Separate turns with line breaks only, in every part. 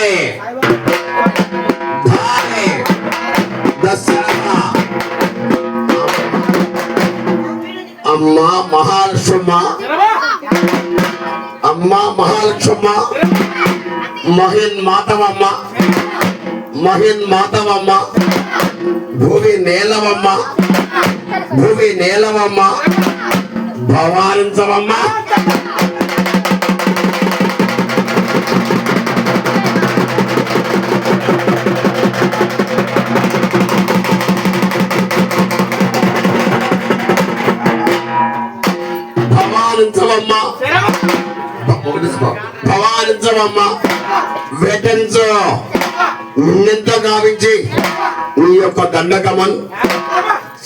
ధాయ్ ధాయ్ దసరా అమ్మ మహాలక్ష్మ అమ్మ మహాలక్ష్మ మహిన్ మాతవమ్మ మహిన్ మాతవమ్మ భూమి నేలవమ్మ భూమి నేలవమ్మ భవానించవమ్మ భవానించవమ్మ వేటెన్సో నిన్నెంత గావించి నీ యొక్క దండకమన్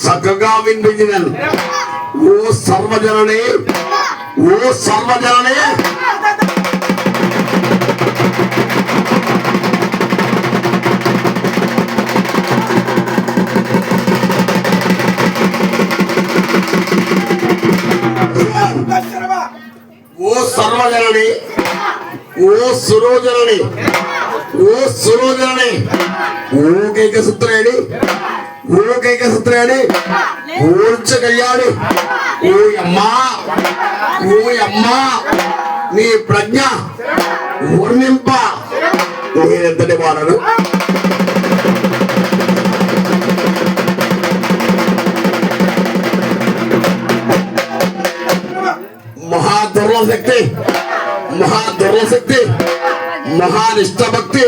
చక్కగా వినిపించినను. ఓ సర్వజనని ఓ సర్వజనని. ఓ సర్వజనని ఓ సురోజనని. ఓ సురోజనని. ఓకైక సూత్రేడి ఓకైక సూత్రేడి ఓర్చ కళ్యాణి ఓ అమ్మా ఓ అమ్మా నీ ప్రజ్ఞ. వర్ణింప నేనెంతటి వాడను మహా శక్తి మహా దుర్లశక్తి మహానిష్ట భక్తి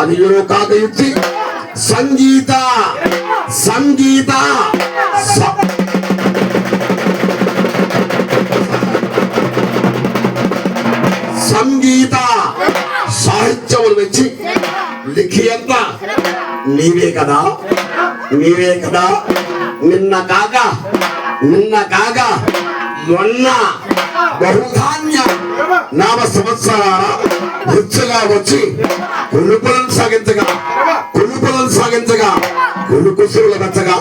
అది కాక యుక్తి సంగీత సంగీత సంగీత సాహిత్యములు మెచ్చి లిఖియంత నీవే కదా నీవే కదా నిన్న కాక నిన్న కాక మొన్న బహుధాన్య నామ సంవత్సరాల వృత్తిగా వచ్చి కొలుపులను సాగించగా కొలుపులను సాగించగా కొలుకుసురుల మెచ్చగా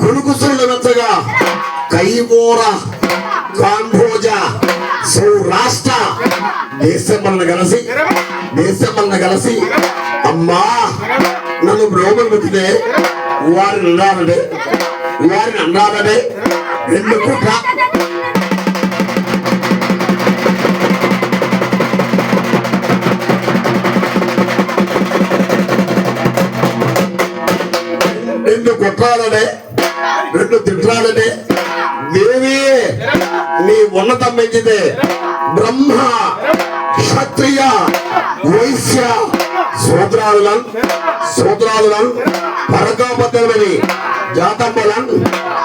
కొలుకుసురుల మెచ్చగా కైమూర కాంభోజ రాష్ట్ర. దేశమన్న కలిసి దేశమన్న కలిసి అమ్మా నన్ను రోగులు పెట్టితే వారిని అన్నారనే వారిని అన్నారనే రెండు కుట్ర రెండు కుట్రాలనే రెండు తిట్రాలనే దేవి ఉన్నతం పెంచితే బ్రహ్మ క్షత్రియ వైశ్య సూత్రాలులను సూత్రాలులను పరకోపతమని జాతమ్మలను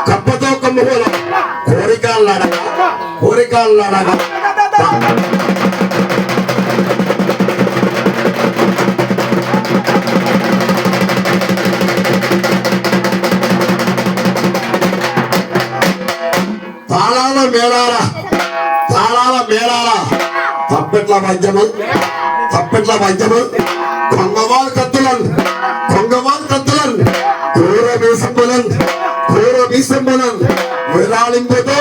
కప్పతో కమ్ముకోలం కోరికలనడగా నడక తాళాల మేళాల? తాళాల మేళాల? తప్పెట్ల మధ్యము తప్పెట్ల మధ్యము. కొంగవాల్ కత్తులను కొంగవాల్ కత్తులను కూర బీసంబులను కూర బీసంబులను విరాళింపుతో